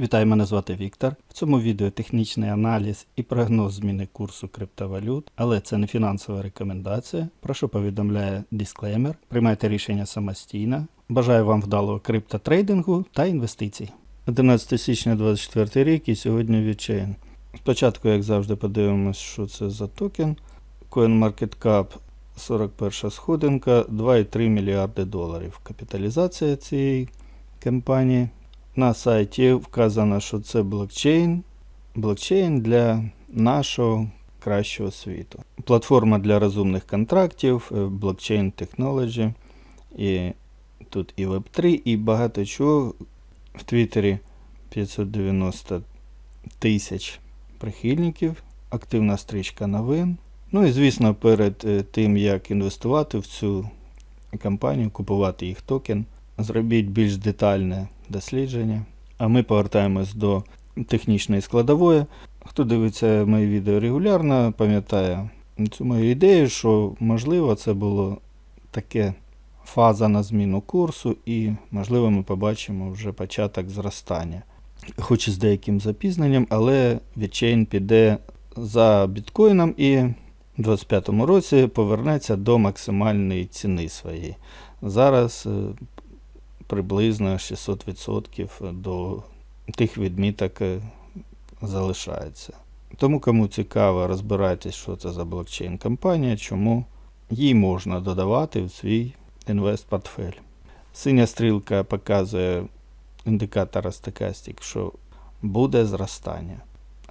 Вітаю, мене звати Віктор. В цьому відео технічний аналіз і прогноз зміни курсу криптовалют, але це не фінансова рекомендація. Прошу повідомляє дисклеймер. Приймайте рішення самостійно. Бажаю вам вдалого криптотрейдингу та інвестицій. 11 січня 2024 рік і сьогодні VeChain. Спочатку, як завжди, подивимось, що це за токен. CoinMarketCap 41 сходинка, 2,3 мільярди доларів. Капіталізація цієї компанії. На сайті вказано, що це блокчейн. Блокчейн для нашого кращого світу. Платформа для розумних контрактів, е, блокчейн технологі. І тут і Web3, і багато чого. В Твіттері 590 тисяч прихильників, активна стрічка новин. Ну і звісно, перед е, тим, як інвестувати в цю компанію, купувати їх токен, зробіть більш детальне дослідження. А ми повертаємось до технічної складової. Хто дивиться мої відео регулярно, пам'ятає цю мою ідею, що можливо це було таке фаза на зміну курсу, і можливо ми побачимо вже початок зростання. Хоч і з деяким запізненням, але VeChain піде за біткоїном і в 2025 році повернеться до максимальної ціни своєї. Зараз е, приблизно 600% до тих відміток е, залишається. Тому, кому цікаво, розбирайтесь, що це за блокчейн-компанія, чому їй можна додавати в свій інвест-портфель. Синя стрілка показує індикатор стокастик, що буде зростання.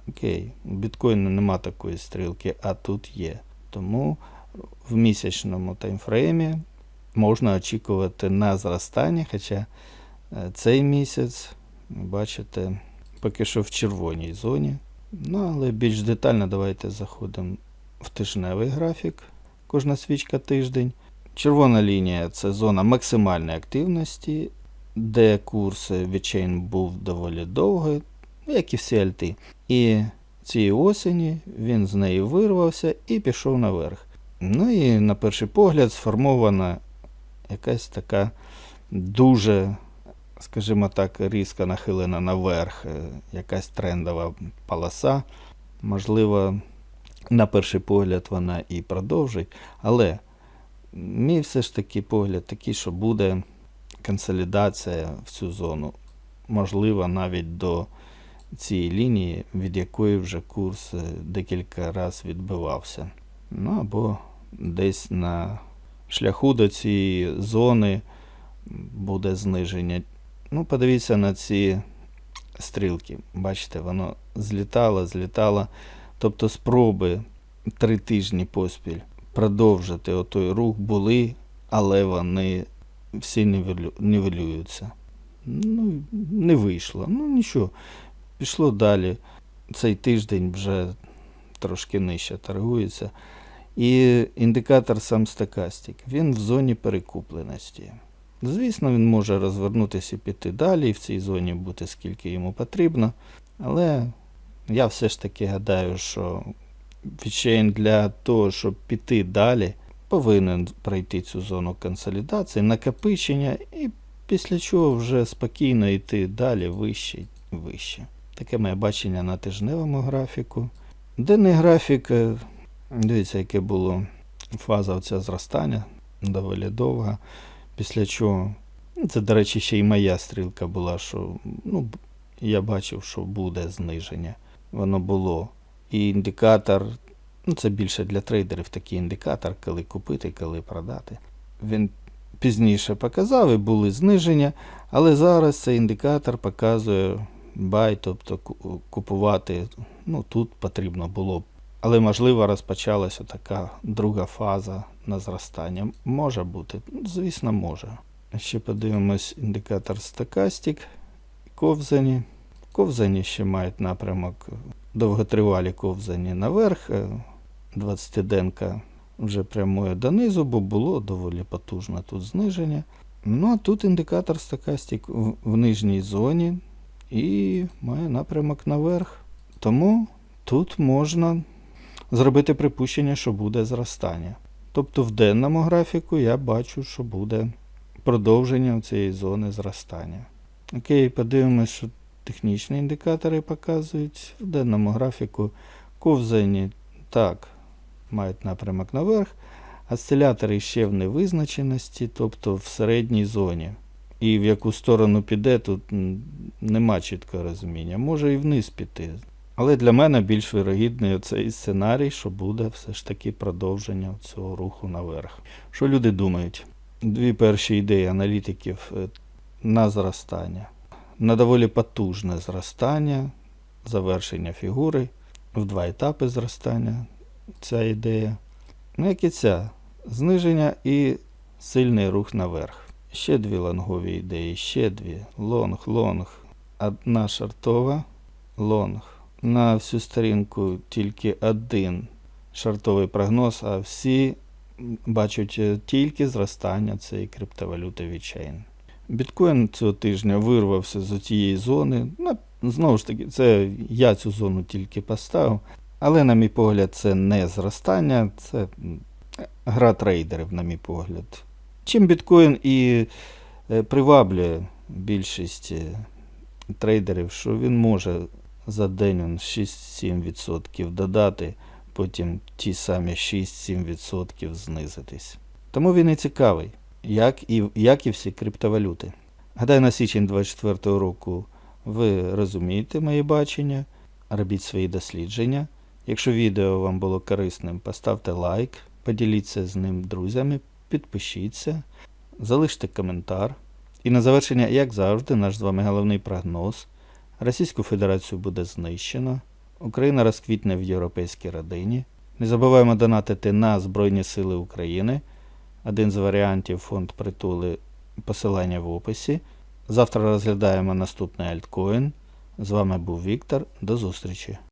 Окей, у біткоїна нема такої стрілки, а тут є. Тому в місячному таймфреймі можна очікувати на зростання, хоча е, цей місяць, бачите, поки що в червоній зоні. Ну, але більш детально давайте заходимо в тижневий графік. Кожна свічка тиждень. Червона лінія це зона максимальної активності, де курс VeChain був доволі довгий, як і всі альти. І цієї осені він з неї вирвався і пішов наверх. Ну і на перший погляд сформована якась така дуже, скажімо так, різко нахилена наверх, е, якась трендова полоса. Можливо, на перший погляд вона і продовжить, але мій все ж таки погляд такий, що буде консолідація в цю зону. Можливо, навіть до цієї лінії, від якої вже курс е, декілька разів відбивався. Ну або десь на шляху до цієї зони буде зниження. Ну, подивіться на ці стрілки. Бачите, воно злітало, злітало. Тобто спроби три тижні поспіль продовжити отой рух були, але вони всі нівелюються. Ну, не вийшло. Ну нічого. Пішло далі. Цей тиждень вже трошки нижче торгується. І індикатор сам стокастик. Він в зоні перекупленості. Звісно, він може розвернутися і піти далі, і в цій зоні бути скільки йому потрібно. Але я все ж таки гадаю, що VeChain для того, щоб піти далі, повинен пройти цю зону консолідації, накопичення, і після чого вже спокійно йти далі вище вище. Таке моє бачення на тижневому графіку. Денний графік, е, дивіться, яке було фаза оця зростання, доволі довга. Після чого, ну, це, до речі, ще й моя стрілка була, що ну, я бачив, що буде зниження. Воно було. І індикатор, ну це більше для трейдерів такий індикатор, коли купити, коли продати. Він пізніше показав і були зниження, але зараз цей індикатор показує buy, тобто купувати. Ну, тут потрібно було. Але можливо розпочалася така друга фаза на зростання. Може бути, звісно, може. Ще подивимось індикатор стокастик, ковзані. Ковзані ще мають напрямок довготривалі ковзані наверх. е, 20-денка вже прямує донизу, бо було доволі потужне тут зниження. Ну а тут індикатор стокастик в, в нижній зоні і має напрямок наверх. Тому тут можна зробити припущення, що буде зростання. Тобто в денному графіку я бачу, що буде продовження цієї зони зростання. Окей, подивимось, що технічні індикатори показують. В денному графіку ковзані так мають напрямок наверх, осцилятори ще в невизначеності, тобто в середній зоні. І в яку сторону піде, тут нема чіткого розуміння. Може і вниз піти. Але для мене більш вирогідний цей сценарій, що буде все ж таки продовження цього руху наверх. Що люди думають? Дві перші ідеї аналітиків е, на зростання. На доволі потужне зростання, завершення фігури в два етапи зростання. Ця ідея. Ну, як і ця, зниження і сильний рух наверх. Ще дві лонгові ідеї, ще дві. Лонг, лонг. Одна шартова, лонг. На всю сторінку тільки один шартовий прогноз, а всі бачать е, тільки зростання цієї криптовалюти VeChain. Біткоін цього тижня вирвався з цієї зони. Ну, знову ж таки, це я цю зону тільки поставив. Але, на мій погляд, це не зростання, це гра трейдерів, на мій погляд. Чим біткоін і е, приваблює більшість е, трейдерів, що він може за день он 6-7% додати, потім ті самі 6-7% знизитись. Тому він і цікавий, як і, як і всі криптовалюти. Гадаю, на січень 24 року ви розумієте моє бачення, робіть свої дослідження. Якщо відео вам було корисним, поставте лайк, поділіться з ним друзями, підпишіться, залиште коментар. І на завершення, як завжди, наш з вами головний прогноз. Російську Федерацію буде знищено, Україна розквітне в європейській родині. Не забуваємо донатити на Збройні Сили України. Один з варіантів фонд притули посилання в описі. Завтра розглядаємо наступний альткоін. З вами був Віктор. До зустрічі!